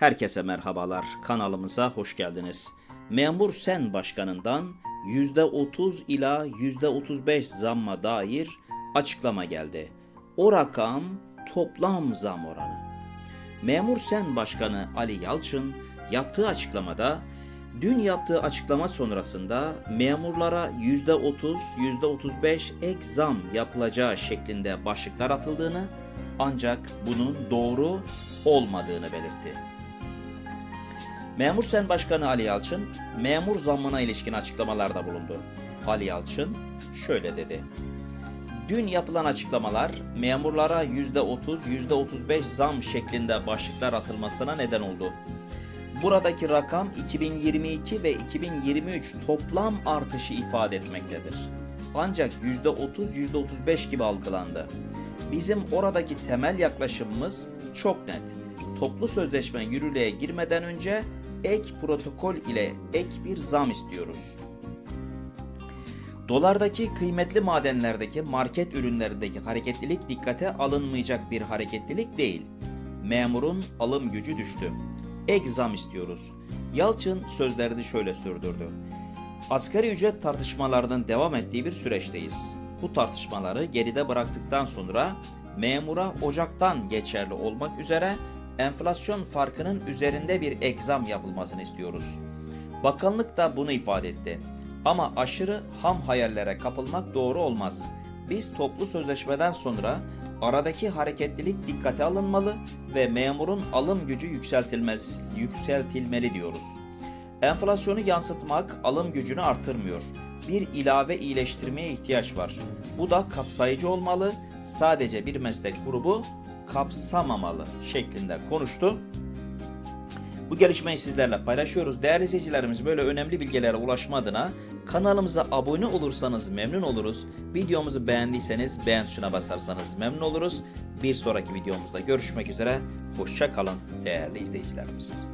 Herkese merhabalar. Kanalımıza hoş geldiniz. Memur Sen Başkanı'ndan %30 ila %35 zamma dair açıklama geldi. O rakam toplam zam oranı. Memur Sen Başkanı Ali Yalçın yaptığı açıklamada dün yaptığı açıklama sonrasında memurlara %30, %35 ek zam yapılacağı şeklinde başlıklar atıldığını ancak bunun doğru olmadığını belirtti. Memur Sen Başkanı Ali Yalçın, memur zammına ilişkin açıklamalarda bulundu. Ali Yalçın şöyle dedi. Dün yapılan açıklamalar memurlara %30, %35 zam şeklinde başlıklar atılmasına neden oldu. Buradaki rakam 2022 ve 2023 toplam artışı ifade etmektedir. Ancak %30, %35 gibi algılandı. Bizim oradaki temel yaklaşımımız çok net. Toplu sözleşme yürürlüğe girmeden önce ek protokol ile ek bir zam istiyoruz. Dolardaki kıymetli madenlerdeki market ürünlerindeki hareketlilik dikkate alınmayacak bir hareketlilik değil. Memurun alım gücü düştü. Ek zam istiyoruz. Yalçın sözlerini şöyle sürdürdü. Asgari ücret tartışmalarının devam ettiği bir süreçteyiz. Bu tartışmaları geride bıraktıktan sonra memura Ocak'tan geçerli olmak üzere enflasyon farkının üzerinde bir ek zam yapılmasını istiyoruz. Bakanlık da bunu ifade etti. Ama aşırı ham hayallere kapılmak doğru olmaz. Biz toplu sözleşmeden sonra aradaki hareketlilik dikkate alınmalı ve memurun alım gücü yükseltilmez, yükseltilmeli diyoruz. Enflasyonu yansıtmak alım gücünü artırmıyor. Bir ilave iyileştirmeye ihtiyaç var. Bu da kapsayıcı olmalı, sadece bir meslek grubu kapsamamalı şeklinde konuştu. Bu gelişmeyi sizlerle paylaşıyoruz. Değerli izleyicilerimiz böyle önemli bilgilere ulaşma adına kanalımıza abone olursanız memnun oluruz. Videomuzu beğendiyseniz beğen tuşuna basarsanız memnun oluruz. Bir sonraki videomuzda görüşmek üzere. Hoşça kalın değerli izleyicilerimiz.